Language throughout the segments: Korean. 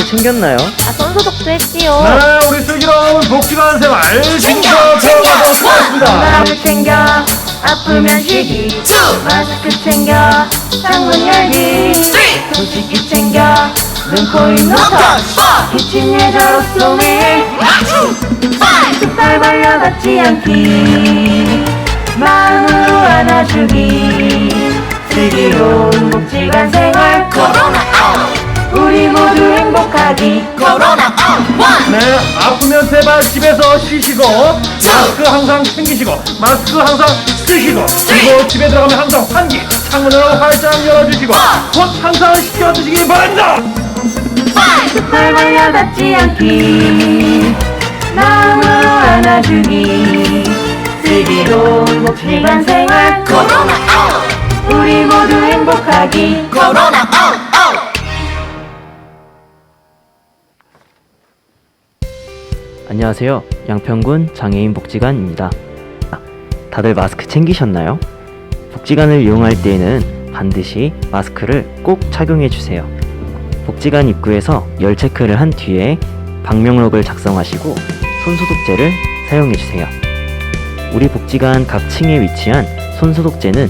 마스크 챙겼나요? 아, 손소독도 했지요. 네, 우리 슬기로운 복지관 생활 챙겨 들어가도록 하겠습니다. 건강을 챙겨 아프면 쉬기. 마스크 챙겨 창문 열기. 손 씻기 챙겨 눈, 코, 입, 노터 기침 예절 옷소매 숫살 벌려닿지 않기. 마음으로 안아주기. 슬기로운 복지관 생활 행복하기 네, 아프면 제발 집에서 쉬시고 마스크 항상 챙기시고 마스크 항상 쓰시고 그리고 집에 들어가면 항상 환기 창문을 활짝 열어주시고 곧 항상 씻겨주시기 바랍니다. 말 말려닿지 않기. 마음으로 안아주기 슬기로운 복지관 생활. 우리 모두 행복하기 안녕하세요. 양평군 장애인 복지관입니다. 아, 다들 마스크 챙기셨나요? 복지관을 이용할 때에는 반드시 마스크를 꼭 착용해 주세요. 복지관 입구에서 열 체크를 한 뒤에 방명록을 작성하시고 손소독제를 사용해 주세요. 우리 복지관 각 층에 위치한 손소독제는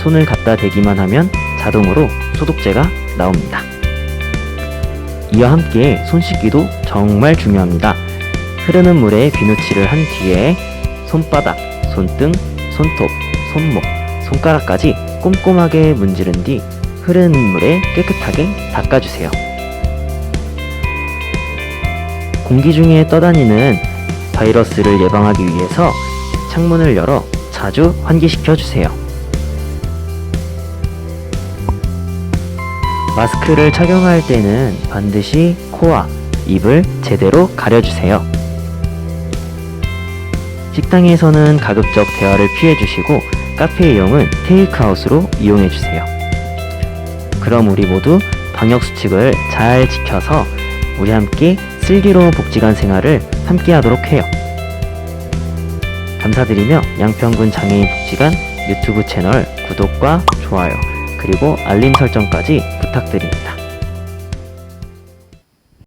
손을 갖다 대기만 하면 자동으로 소독제가 나옵니다. 이와 함께 손 씻기도 정말 중요합니다. 흐르는 물에 비누칠을 한 뒤에 손바닥, 손등, 손톱, 손목, 손가락까지 꼼꼼하게 문지른 뒤 흐르는 물에 깨끗하게 닦아주세요. 공기 중에 떠다니는 바이러스를 예방하기 위해서 창문을 열어 자주 환기시켜 주세요. 마스크를 착용할 때는 반드시 코와 입을 제대로 가려주세요. 식당에서는 가급적 대화를 피해주시고 카페 이용은 테이크아웃으로 이용해주세요. 그럼 우리 모두 방역수칙을 잘 지켜서 우리 함께 슬기로운 복지관 생활을 함께 하도록 해요. 감사드리며 양평군 장애인 복지관 유튜브 채널 구독과 좋아요 그리고 알림 설정까지 부탁드립니다.